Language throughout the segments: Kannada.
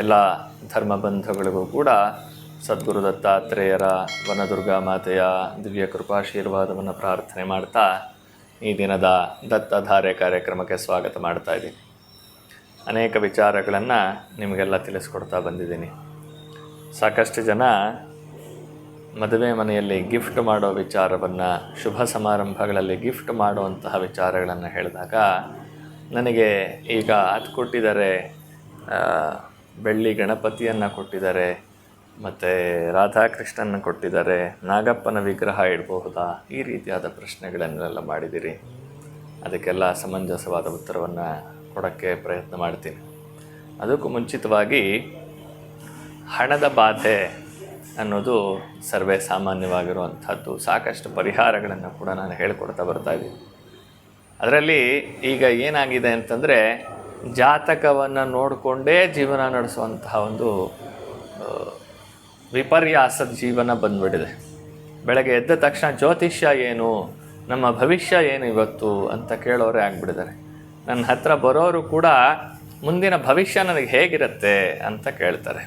ಎಲ್ಲ ಧರ್ಮಬಂಧುಗಳಿಗೂ ಕೂಡ ಸದ್ಗುರು ದತ್ತಾತ್ರೇಯರ ವನದುರ್ಗಾ ಮಾತೆಯ ದಿವ್ಯ ಕೃಪಾಶೀರ್ವಾದವನ್ನು ಪ್ರಾರ್ಥನೆ ಮಾಡ್ತಾ ಈ ದಿನದ ದತ್ತಧಾರೆ ಕಾರ್ಯಕ್ರಮಕ್ಕೆ ಸ್ವಾಗತ ಮಾಡ್ತಾ ಇದ್ದೀನಿ. ಅನೇಕ ವಿಚಾರಗಳನ್ನು ನಿಮಗೆಲ್ಲ ತಿಳಿಸ್ಕೊಡ್ತಾ ಬಂದಿದ್ದೀನಿ. ಸಾಕಷ್ಟು ಜನ ಮದುವೆ ಮನೆಯಲ್ಲಿ ಗಿಫ್ಟ್ ಮಾಡೋ ವಿಚಾರವನ್ನು, ಶುಭ ಸಮಾರಂಭಗಳಲ್ಲಿ ಗಿಫ್ಟ್ ಮಾಡುವಂತಹ ವಿಚಾರಗಳನ್ನು ಹೇಳಿದಾಗ ನನಗೆ ಈಗ ಅದು ಕೊಟ್ಟಿದ್ದಾರೆ ಬೆಳ್ಳಿ ಗಣಪತಿಯನ್ನು ಕೊಟ್ಟಿದ್ದಾರೆ, ಮತ್ತು ರಾಧಾಕೃಷ್ಣನ ಕೊಟ್ಟಿದ್ದಾರೆ, ನಾಗಪ್ಪನ ವಿಗ್ರಹ ಇಡಬಹುದಾ? ಈ ರೀತಿಯಾದ ಪ್ರಶ್ನೆಗಳನ್ನೆಲ್ಲ ಮಾಡಿದ್ದೀರಿ ಅದಕ್ಕೆಲ್ಲ ಸಮಂಜಸವಾದ ಉತ್ತರವನ್ನು ಕೊಡೋಕ್ಕೆ ಪ್ರಯತ್ನ ಮಾಡ್ತೀನಿ. ಅದಕ್ಕೂ ಮುಂಚಿತವಾಗಿ ಹಣದ ಬಾಧೆ ಅನ್ನೋದು ಸರ್ವೇ ಸಾಮಾನ್ಯವಾಗಿರುವಂಥದ್ದು. ಸಾಕಷ್ಟು ಪರಿಹಾರಗಳನ್ನು ಕೂಡ ನಾನು ಹೇಳಿಕೊಡ್ತಾ ಬರ್ತಾ ಇದ್ದೀನಿ. ಅದರಲ್ಲಿ ಈಗ ಏನಾಗಿದೆ ಅಂತಂದರೆ ಜಾತಕವನ್ನು ನೋಡಿಕೊಂಡೇ ಜೀವನ ನಡೆಸುವಂತಹ ಒಂದು ವಿಪರ್ಯಾಸದ ಜೀವನ ಬಂದ್ಬಿಟ್ಟಿದೆ. ಬೆಳಗ್ಗೆ ಎದ್ದ ತಕ್ಷಣ ಜ್ಯೋತಿಷ್ಯ ಏನು, ನಮ್ಮ ಭವಿಷ್ಯ ಏನು ಇವತ್ತು ಅಂತ ಕೇಳೋರೇ ಆಗ್ಬಿಟ್ಟಿದ್ದಾರೆ. ನನ್ನ ಹತ್ರ ಬರೋರು ಕೂಡ ಮುಂದಿನ ಭವಿಷ್ಯ ನನಗೆ ಹೇಗಿರುತ್ತೆ ಅಂತ ಕೇಳ್ತಾರೆ.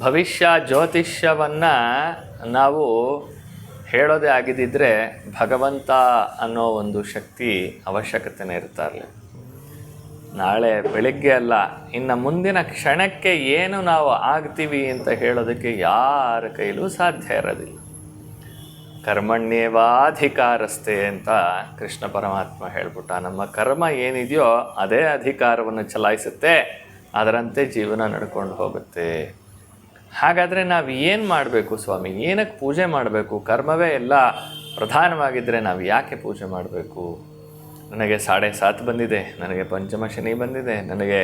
ಭವಿಷ್ಯ ಜ್ಯೋತಿಷ್ಯವನ್ನು ನಾವು ಹೇಳೋದೇ ಆಗಿದ್ದಿದ್ರೆ ಭಗವಂತ ಅನ್ನೋ ಒಂದು ಶಕ್ತಿ ಅವಶ್ಯಕತೆನೇ ಇರ್ತಾ ಇರಲಿಲ್ಲ. ನಾಳೆ ಬೆಳಿಗ್ಗೆ ಅಲ್ಲ, ಇನ್ನು ಮುಂದಿನ ಕ್ಷಣಕ್ಕೆ ಏನು ನಾವು ಆಗ್ತೀವಿ ಅಂತ ಹೇಳೋದಕ್ಕೆ ಯಾರ ಕೈಲೂ ಸಾಧ್ಯ ಇರೋದಿಲ್ಲ. ಕರ್ಮಣ್ಯೇವಾಧಿಕಾರಸ್ಥೆ ಅಂತ ಕೃಷ್ಣ ಪರಮಾತ್ಮ ಹೇಳ್ಬಿಟ್ಟ, ನಮ್ಮ ಕರ್ಮ ಏನಿದೆಯೋ ಅದೇ ಅಧಿಕಾರವನ್ನು ಚಲಾಯಿಸುತ್ತೆ, ಅದರಂತೆ ಜೀವನ ನಡ್ಕೊಂಡು ಹೋಗುತ್ತೆ. ಹಾಗಾದರೆ ನಾವು ಏನು ಮಾಡಬೇಕು ಸ್ವಾಮಿ? ಏನಕ್ಕೆ ಪೂಜೆ ಮಾಡಬೇಕು? ಕರ್ಮವೇ ಎಲ್ಲ ಪ್ರಧಾನವಾಗಿದ್ದರೆ ನಾವು ಯಾಕೆ ಪೂಜೆ ಮಾಡಬೇಕು? ನನಗೆ ಸಾಡೆ ಸಾತ್ ಬಂದಿದೆ, ನನಗೆ ಪಂಚಮ ಶನಿ ಬಂದಿದೆ, ನನಗೆ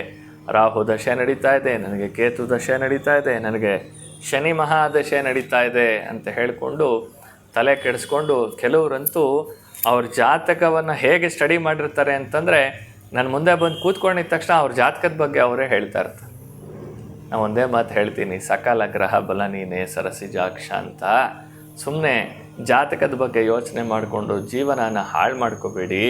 ರಾಹು ದಶೆ ನಡೀತಾ ಇದೆ, ನನಗೆ ಕೇತು ದಶೆ ನಡೀತಾ ಇದೆ, ನನಗೆ ಶನಿ ಮಹಾದಶೆ ನಡೀತಾ ಇದೆ ಅಂತ ಹೇಳಿಕೊಂಡು ತಲೆ ಕೆಡಿಸ್ಕೊಂಡು ಕೆಲವರಂತೂ ಅವ್ರ ಜಾತಕವನ್ನು ಹೇಗೆ ಸ್ಟಡಿ ಮಾಡಿರ್ತಾರೆ ಅಂತಂದರೆ ನಾನು ಮುಂದೆ ಬಂದು ಕೂತ್ಕೊಂಡಿದ್ದ ತಕ್ಷಣ ಅವ್ರ ಜಾತಕದ ಬಗ್ಗೆ ಅವರೇ ಹೇಳ್ತಾ ಇರ್ತಾರೆ. ನಾನು ಒಂದೇ ಮಾತು ಹೇಳ್ತೀನಿ, ಸಕಾಲ ಗ್ರಹ ಬಲ ನೀನೇ, ಸರಸಿ ಜಾಕ್ಷ ಅಂತ. ಸುಮ್ಮನೆ ಜಾತಕದ ಬಗ್ಗೆ ಯೋಚನೆ ಮಾಡಿಕೊಂಡು ಜೀವನನ ಹಾಳು ಮಾಡ್ಕೋಬೇಡಿ.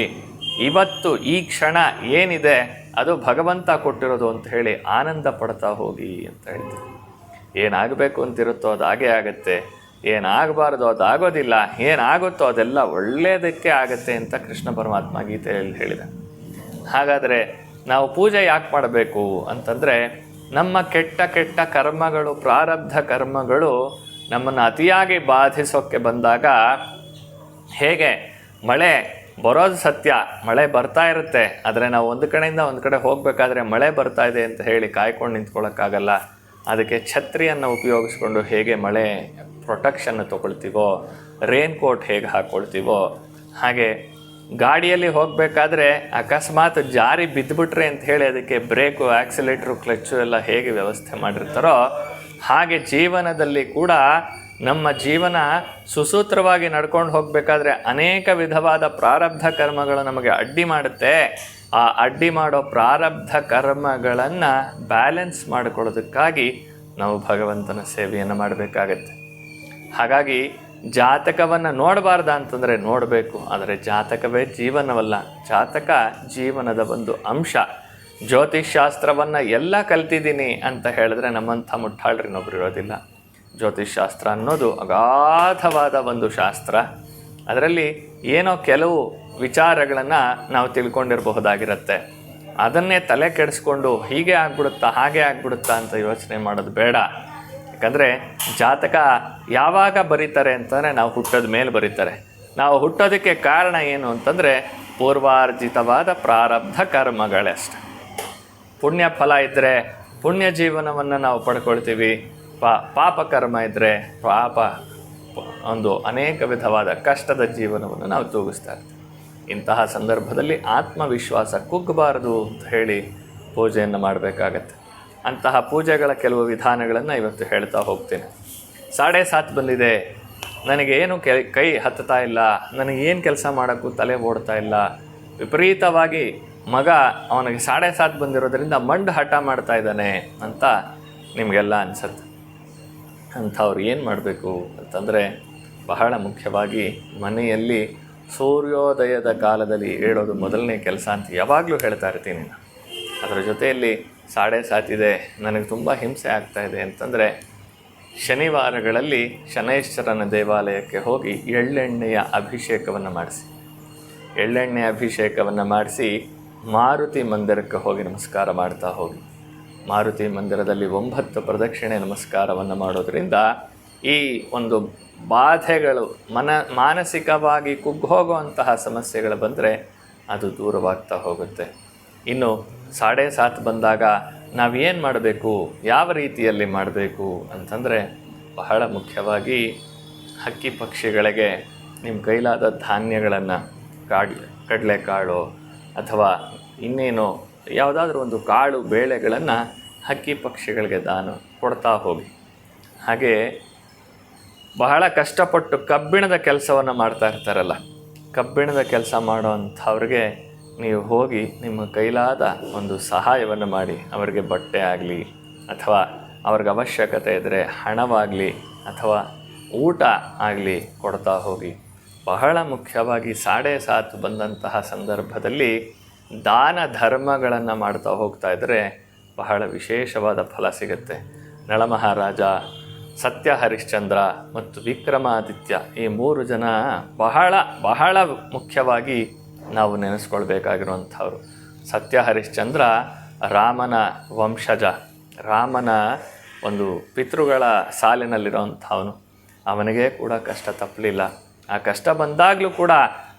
ಇವತ್ತು ಈ ಕ್ಷಣ ಏನಿದೆ, ಅದು ಭಗವಂತ ಕೊಟ್ಟಿರೋದು ಅಂತ ಹೇಳಿ ಆನಂದ ಪಡ್ತಾ ಹೋಗಿ ಅಂತ ಹೇಳ್ತೀನಿ ಏನಾಗಬೇಕು ಅಂತಿರುತ್ತೋ ಅದು ಹಾಗೇ ಆಗುತ್ತೆ. ಏನಾಗಬಾರ್ದು ಅದು ಆಗೋದಿಲ್ಲ. ಏನಾಗುತ್ತೋ ಅದೆಲ್ಲ ಒಳ್ಳೆಯದಕ್ಕೆ ಆಗುತ್ತೆ ಅಂತ ಕೃಷ್ಣ ಪರಮಾತ್ಮ ಗೀತೆಯಲ್ಲಿ ಹೇಳಿದ. ಹಾಗಾದರೆ ನಾವು ಪೂಜೆ ಯಾಕೆ ಮಾಡಬೇಕು ಅಂತಂದರೆ, ನಮ್ಮ ಕೆಟ್ಟ ಕೆಟ್ಟ ಕರ್ಮಗಳು, ಪ್ರಾರಬ್ಧ ಕರ್ಮಗಳು ನಮ್ಮನ್ನು ಅತಿಯಾಗಿ ಬಾಧಿಸೋಕ್ಕೆ ಬಂದಾಗ ಹೇಗೆ ಮಳೆ ಬರೋದು ಸತ್ಯ, ಮಳೆ ಬರ್ತಾ ಇರುತ್ತೆ. ಆದರೆ ನಾವು ಒಂದು ಕಡೆಯಿಂದ ಒಂದು ಕಡೆ ಹೋಗಬೇಕಾದ್ರೆ ಮಳೆ ಬರ್ತಾ ಇದೆ ಅಂತ ಹೇಳಿ ಕಾಯ್ಕೊಂಡು ನಿಂತ್ಕೊಳ್ಳೋಕ್ಕಾಗಲ್ಲ. ಅದಕ್ಕೆ ಛತ್ರಿಯನ್ನು ಉಪಯೋಗಿಸ್ಕೊಂಡು ಹೇಗೆ ಮಳೆ ಪ್ರೊಟೆಕ್ಷನ್ನು ತೊಗೊಳ್ತೀವೋ ರೇನ್ ಕೋಟ್ ಹೇಗೆ ಹಾಕ್ಕೊಳ್ತೀವೋ ಹಾಗೆ ಗಾಡಿಯಲ್ಲಿ ಹೋಗಬೇಕಾದ್ರೆ ಅಕಸ್ಮಾತ್ ಜಾರಿ ಬಿದ್ದುಬಿಟ್ರೆ ಅಂತ ಹೇಳಿ ಅದಕ್ಕೆ ಬ್ರೇಕು ಆ್ಯಕ್ಸಿಲೇಟ್ರು ಕ್ಲಚ್ಚು ಎಲ್ಲ ಹೇಗೆ ವ್ಯವಸ್ಥೆ ಮಾಡಿರ್ತಾರೋ ಹಾಗೆ ಜೀವನದಲ್ಲಿ ಕೂಡ ನಮ್ಮ ಜೀವನ ಸುಸೂತ್ರವಾಗಿ ನಡ್ಕೊಂಡು ಹೋಗಬೇಕಾದ್ರೆ ಅನೇಕ ವಿಧವಾದ ಪ್ರಾರಬ್ಧ ಕರ್ಮಗಳು ನಮಗೆ ಅಡ್ಡಿ ಮಾಡುತ್ತೆ. ಆ ಅಡ್ಡಿ ಮಾಡೋ ಪ್ರಾರಬ್ಧ ಕರ್ಮಗಳನ್ನು ಬ್ಯಾಲೆನ್ಸ್ ಮಾಡಿಕೊಳ್ಳೋದಕ್ಕಾಗಿ ನಾವು ಭಗವಂತನ ಸೇವೆಯನ್ನು ಮಾಡಬೇಕಾಗತ್ತೆ. ಹಾಗಾಗಿ ಜಾತಕವನ್ನು ನೋಡಬಾರ್ದ ಅಂತಂದರೆ ನೋಡಬೇಕು. ಆದರೆ ಜಾತಕವೇ ಜೀವನವಲ್ಲ. ಜಾತಕ ಜೀವನದ ಒಂದು ಅಂಶ. ಜ್ಯೋತಿಷ್ಶಾಸ್ತ್ರವನ್ನು ಎಲ್ಲ ಕಲ್ತಿದ್ದೀನಿ ಅಂತ ಹೇಳಿದ್ರೆ ನಮ್ಮಂಥ ಮುಟ್ಟಾಳ್ರಿನೊಬ್ರು ಇರೋದಿಲ್ಲ. ಜ್ಯೋತಿಷ್ಶಾಸ್ತ್ರ ಅನ್ನೋದು ಅಗಾಧವಾದ ಒಂದು ಶಾಸ್ತ್ರ. ಅದರಲ್ಲಿ ಏನೋ ಕೆಲವು ವಿಚಾರಗಳನ್ನು ನಾವು ತಿಳ್ಕೊಂಡಿರಬಹುದಾಗಿರುತ್ತೆ. ಅದನ್ನೇ ತಲೆ ಕೆಡಿಸ್ಕೊಂಡು ಹೀಗೆ ಆಗ್ಬಿಡುತ್ತಾ, ಹಾಗೆ ಆಗ್ಬಿಡುತ್ತಾ ಅಂತ ಯೋಚನೆ ಮಾಡೋದು ಬೇಡ. ಯಾಕಂದರೆ ಜಾತಕ ಯಾವಾಗ ಬರೀತಾರೆ ಅಂತಂದರೆ ನಾವು ಹುಟ್ಟೋದ ಮೇಲೆ ಬರೀತಾರೆ. ನಾವು ಹುಟ್ಟೋದಕ್ಕೆ ಕಾರಣ ಏನು ಅಂತಂದರೆ ಪೂರ್ವಾರ್ಜಿತವಾದ ಪ್ರಾರಬ್ಧ ಕರ್ಮಗಳಷ್ಟೆ. ಪುಣ್ಯ ಫಲ ಇದ್ದರೆ ಪುಣ್ಯ ಜೀವನವನ್ನು ನಾವು ಪಡ್ಕೊಳ್ತೀವಿ. ಪಾಪ ಕರ್ಮ ಇದ್ದರೆ ಪಾಪ ಒಂದು ಅನೇಕ ವಿಧವಾದ ಕಷ್ಟದ ಜೀವನವನ್ನು ನಾವು ತೂಗಿಸ್ತಾ ಇರ್ತೀವಿ. ಇಂತಹ ಸಂದರ್ಭದಲ್ಲಿ ಆತ್ಮವಿಶ್ವಾಸ ಕುಗ್ಗಬಾರದು ಅಂತ ಹೇಳಿ ಪೂಜೆಯನ್ನು ಮಾಡಬೇಕಾಗತ್ತೆ. ಅಂತಹ ಪೂಜೆಗಳ ಕೆಲವು ವಿಧಾನಗಳನ್ನು ಇವತ್ತು ಹೇಳ್ತಾ ಹೋಗ್ತೇನೆ. ಸಾಡೆ ಸಾತ್ ಬಂದಿದೆ. ನನಗೇನು ಕೆ, ಕೈ ಹತ್ತುತ್ತಾ ಇಲ್ಲ ನನಗೇನು ಕೆಲಸ ಮಾಡೋಕ್ಕೂ ತಲೆ ಓಡ್ತಾ ಇಲ್ಲ. ವಿಪರೀತವಾಗಿ ಮಗ ಅವನಿಗೆ ಸಾಡೆ ಸಾತ್ ಬಂದಿರೋದರಿಂದ ಮಂಡು ಹಠ ಮಾಡ್ತಾ ಇದ್ದಾನೆ ಅಂತ ನಿಮಗೆಲ್ಲ ಅನ್ಸತ್ತೆ. ಅಂಥವ್ರು ಏನು ಮಾಡಬೇಕು ಅಂತಂದರೆ ಬಹಳ ಮುಖ್ಯವಾಗಿ ಮನೆಯಲ್ಲಿ ಸೂರ್ಯೋದಯದ ಕಾಲದಲ್ಲಿ ಹೇಳೋದು ಮೊದಲನೇ ಕೆಲಸ ಅಂತ ಯಾವಾಗಲೂ ಹೇಳ್ತಾ ಇರ್ತೀನಿ ಅದರ ಜೊತೆಯಲ್ಲಿ ಸಾಡೆ ಸಾತಿದೆ, ನನಗೆ ತುಂಬ ಹಿಂಸೆ ಆಗ್ತಾ ಇದೆ ಅಂತಂದರೆ ಶನಿವಾರಗಳಲ್ಲಿ ಶನೈಶ್ವರನ ದೇವಾಲಯಕ್ಕೆ ಹೋಗಿ ಎಳ್ಳೆಣ್ಣೆಯ ಅಭಿಷೇಕವನ್ನು ಮಾಡಿಸಿ. ಎಳ್ಳೆಣ್ಣೆ ಅಭಿಷೇಕವನ್ನು ಮಾಡಿಸಿ ಮಾರುತಿ ಮಂದಿರಕ್ಕೆ ಹೋಗಿ ನಮಸ್ಕಾರ ಮಾಡ್ತಾ ಹೋಗಿ. ಮಾರುತಿ ಮಂದಿರದಲ್ಲಿ ಒಂಬತ್ತು ಪ್ರದಕ್ಷಿಣೆ ನಮಸ್ಕಾರವನ್ನು ಮಾಡೋದರಿಂದ ಈ ಒಂದು ಬಾಧೆಗಳು ಮನ ಮಾನಸಿಕವಾಗಿ ಕುಗ್ಗೋಗುವಂತಹ ಸಮಸ್ಯೆಗಳು ಬಂದರೆ ಅದು ದೂರವಾಗ್ತಾ ಹೋಗುತ್ತೆ. ಇನ್ನು ಸಾಡೆ ಸಾತ್ ಬಂದಾಗ ನಾವೇನು ಮಾಡಬೇಕು? ಯಾವ ರೀತಿಯಲ್ಲಿ ಮಾಡಬೇಕು ಅಂತಂದರೆ ಬಹಳ ಮುಖ್ಯವಾಗಿ ಹಕ್ಕಿ ಪಕ್ಷಿಗಳಿಗೆ ನಿಮ್ಮ ಕೈಲಾದ ಧಾನ್ಯಗಳನ್ನು ಕಾಡ್ ಕಡಲೆಕಾಳು ಅಥವಾ ಇನ್ನೇನು ಯಾವುದಾದ್ರೂ ಒಂದು ಕಾಳು ಬೇಳೆಗಳನ್ನು ಹಕ್ಕಿ ಪಕ್ಷಿಗಳಿಗೆ ದಾನ ಕೊಡ್ತಾ ಹೋಗಿ. ಹಾಗೆ ಬಹಳ ಕಷ್ಟಪಟ್ಟು ಕಬ್ಬಿಣದ ಕೆಲಸವನ್ನು ಮಾಡ್ತಾ ಇರ್ತಾರಲ್ಲ, ಕಬ್ಬಿಣದ ಕೆಲಸ ಮಾಡೋವಂಥವ್ರಿಗೆ ನೀವು ಹೋಗಿ ನಿಮ್ಮ ಕೈಲಾದ ಒಂದು ಸಹಾಯವನ್ನು ಮಾಡಿ, ಅವರಿಗೆ ಬಟ್ಟೆ ಆಗಲಿ ಅಥವಾ ಅವ್ರಿಗೆ ಅವಶ್ಯಕತೆ ಇದ್ದರೆ ಹಣವಾಗಲಿ ಅಥವಾ ಊಟ ಆಗಲಿ ಕೊಡ್ತಾ ಹೋಗಿ. ಬಹಳ ಮುಖ್ಯವಾಗಿ ಸಾಡೆ ಸಾತ್ ಬಂದಂತಹ ಸಂದರ್ಭದಲ್ಲಿ ದಾನ ಧರ್ಮಗಳನ್ನು ಮಾಡ್ತಾ ಹೋಗ್ತಾ ಇದ್ದರೆ ಬಹಳ ವಿಶೇಷವಾದ ಫಲ ಸಿಗುತ್ತೆ. ನಳಮಹಾರಾಜ ಸತ್ಯ ಹರಿಶ್ಚಂದ್ರ ಮತ್ತು ವಿಕ್ರಮಾದಿತ್ಯ ಈ ಮೂರು ಜನ ಬಹಳ ಬಹಳ ಮುಖ್ಯವಾಗಿ ನಾವು ನೆನೆಸ್ಕೊಳ್ಬೇಕಾಗಿರುವಂಥವ್ರು. ಸತ್ಯ ಹರಿಶ್ಚಂದ್ರ ರಾಮನ ವಂಶಜ. ರಾಮನ ಒಂದು ಪಿತೃಗಳ ಸಾಲಿನಲ್ಲಿರೋವಂಥವನು. ಅವನಿಗೆ ಕೂಡ ಕಷ್ಟ ತಪ್ಪಲಿಲ್ಲ. ಆ ಕಷ್ಟ ಬಂದಾಗಲೂ ಕೂಡ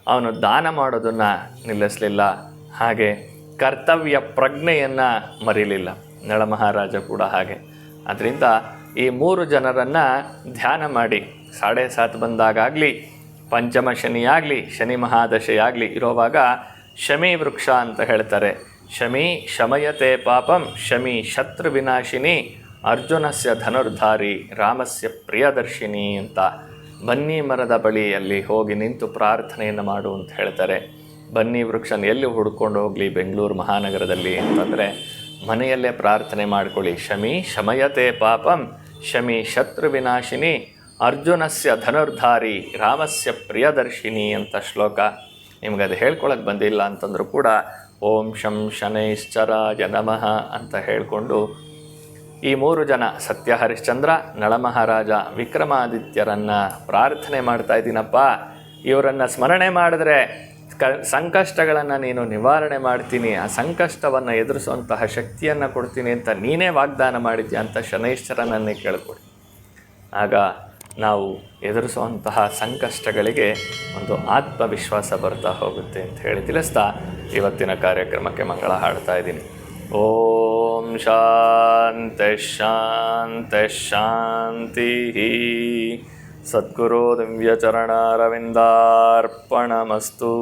ಅವನು ದಾನ ಮಾಡೋದನ್ನು ನಿಲ್ಲಿಸಲಿಲ್ಲ. ಹಾಗೆ ಕರ್ತವ್ಯ ಪ್ರಜ್ಞೆಯನ್ನು ಮರೀಲಿಲ್ಲ. ನಳಮಹಾರಾಜ ಕೂಡ ಹಾಗೆ. ಅದರಿಂದ ಈ ಮೂರು ಜನರನ್ನು ಧ್ಯಾನ ಮಾಡಿ, ಸಾಡೆ ಸಾತ್ ಬಂದಾಗಲಿ ಪಂಚಮ ಶನಿಯಾಗಲಿ, ಶನಿ ಮಹಾದಶೆಯಾಗಲಿ ಇರೋವಾಗ ಶಮಿ ವೃಕ್ಷ ಅಂತ ಹೇಳ್ತಾರೆ. ಶಮಿ ಶಮಯತೆ ಪಾಪಂ, ಶಮಿ ಶತ್ರು ವಿನಾಶಿನಿ, ಅರ್ಜುನಸ್ಯ ಧನುರ್ಧಾರಿ, ರಾಮಸ್ಯ ಪ್ರಿಯದರ್ಶಿನಿ ಅಂತ. ಬನ್ನಿ ಮರದ ಬಳಿಯಲ್ಲಿ ಹೋಗಿ ನಿಂತು ಪ್ರಾರ್ಥನೆಯನ್ನು ಮಾಡು ಅಂತ ಹೇಳ್ತಾರೆ. ಬನ್ನಿ ವೃಕ್ಷನ ಎಲ್ಲಿ ಹುಡ್ಕೊಂಡು ಹೋಗಲಿ ಬೆಂಗಳೂರು ಮಹಾನಗರದಲ್ಲಿ ಅಂತಂದರೆ ಮನೆಯಲ್ಲೇ ಪ್ರಾರ್ಥನೆ ಮಾಡ್ಕೊಳ್ಳಿ. ಶಮಿ ಶಮಯತೆ ಪಾಪಂ, ಶಮಿ ಶತ್ರು ವಿನಾಶಿನಿ ಅರ್ಜುನಸ್ಯ ಧನುರ್ಧಾರಿ, ರಾಮಸ್ಯ ಪ್ರಿಯದರ್ಶಿನಿ ಅಂತ ಶ್ಲೋಕ. ನಿಮ್ಗೆ ಅದು ಹೇಳ್ಕೊಳಕ್ಕೆ ಬಂದಿಲ್ಲ ಅಂತಂದರೂ ಕೂಡ ಓಂ ಶಂ ಶನೈಶ್ಚರಾಯ ನಮಃ ಅಂತ ಹೇಳಿಕೊಂಡು ಈ ಮೂರು ಜನ ಸತ್ಯ ಹರಿಶ್ಚಂದ್ರ ನಳಮಹಾರಾಜ ವಿಕ್ರಮಾದಿತ್ಯರನ್ನು ಪ್ರಾರ್ಥನೆ ಮಾಡ್ತಾ ಇದ್ದೀನಪ್ಪ. ಇವರನ್ನು ಸ್ಮರಣೆ ಮಾಡಿದ್ರೆ ಕ ಸಂಕಷ್ಟಗಳನ್ನು ನೀನು ನಿವಾರಣೆ ಮಾಡ್ತೀನಿ, ಆ ಸಂಕಷ್ಟವನ್ನು ಎದುರಿಸುವಂತಹ ಶಕ್ತಿಯನ್ನು ಕೊಡ್ತೀನಿ ಅಂತ ನೀನೇ ವಾಗ್ದಾನ ಮಾಡಿದ್ಯಾ ಅಂತ ಶನೈಶ್ಚರನನ್ನೇ ಕೇಳಿಕೊಡಿ. ಆಗ ನಾವು ಎದುರಿಸುವಂತಹ ಸಂಕಷ್ಟಗಳಿಗೆ ಒಂದು ಆತ್ಮವಿಶ್ವಾಸ ಬರ್ತಾ ಹೋಗುತ್ತೆ ಅಂತ ಹೇಳಿ ತಿಳಿಸ್ತಾ ಇವತ್ತಿನ ಕಾರ್ಯಕ್ರಮಕ್ಕೆ ಮಂಗಳ ಹಾಡ್ತಾ ಇದ್ದೀನಿ. ಓಂ ಶಾಂತ ಶಾಂತ ಶಾಂತಿ சத்குரு திவ்யச்சரணாரவிந்தார்ப்பணமஸ்தூ